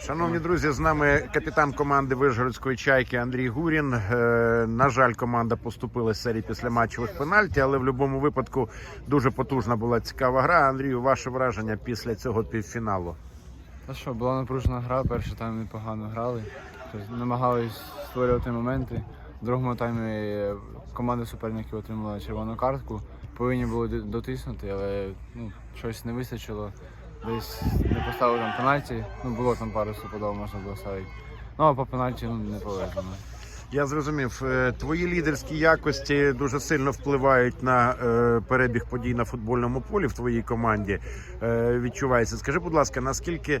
Шановні друзі, з нами капітан команди Вишгородської чайки Андрій Гурін. Е, На жаль, команда поступила з серії після матчових пенальті, але в будь-якому випадку дуже потужна була цікава гра. Андрію, ваше враження після цього півфіналу? Та що, була напружена гра, перший тайм непогано грали. Намагались створювати моменти. В другому таймі команда суперників отримала червону картку. Повинні були дотиснути, але ну, щось не вистачило. Десь не поставили там пенальті. Ну, було там пару стопудов можна було ставити. Ну, а по пенальті ну, не повезло. Я зрозумів, е, твої лідерські якості дуже сильно впливають на е, перебіг подій на футбольному полі в твоїй команді. Е, Відчувається. Скажи, будь ласка, наскільки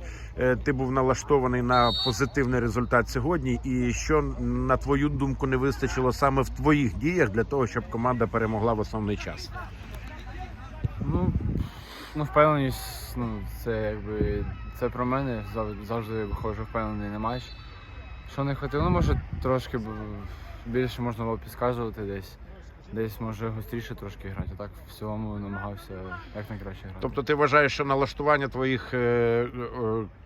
ти був налаштований на позитивний результат сьогодні, і що на твою думку не вистачило саме в твоїх діях для того, щоб команда перемогла в основний час? Ну, ну впевненість, ну, це якби це про мене. Зав- Завжди виходжу впевнений на матч. Що не хватило, ну може трошки більше можна було підказувати десь. Десь може гостріше трошки грати. А так в цілому намагався як найкраще грати. Тобто, ти вважаєш, що налаштування твоїх е, е,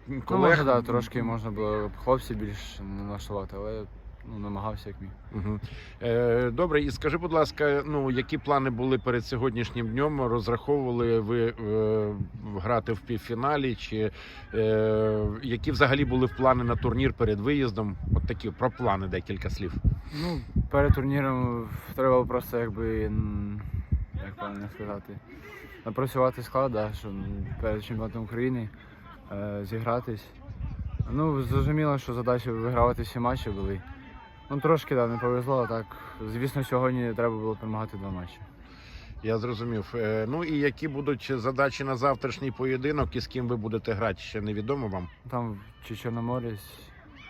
ну, колег може, да, трошки можна було хлопців більш налаштувати, але ну, намагався як міг. Угу. Е, добре, і скажи, будь ласка, ну які плани були перед сьогоднішнім днем? Розраховували ви е, грати в півфіналі? Чи е, які взагалі були плани на турнір перед виїздом? От такі про плани декілька слів. Ну, перед турніром треба просто якби, як правильно сказати, напрацювати склад, да, щоб перед чемпіонатом України е, зігратись. Ну, зрозуміло, що задача вигравати всі матчі були. Ну, трошки да, не повезло, так. Звісно, сьогодні треба було перемагати два матчі. Я зрозумів. Е, ну і які будуть задачі на завтрашній поєдинок, і з ким ви будете грати? Ще невідомо вам. Там чи Чорноморець,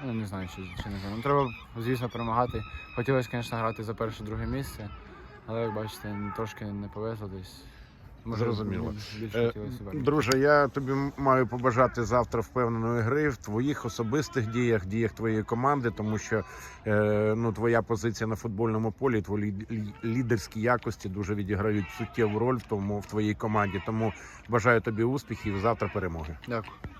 ну не знаю, чи, чи не знаю. Ну, треба, звісно, перемагати. Хотілося, звісно, грати за перше-друге місце, але як бачите, трошки не повезло десь. Зрозуміло. Е. Друже, я тобі маю побажати завтра впевненої гри в твоїх особистих діях, діях твоєї команди, тому що е, ну, твоя позиція на футбольному полі, твої лідерські якості дуже відіграють суттєву роль в тому в твоїй команді. Тому бажаю тобі успіхів і завтра перемоги. Дякую.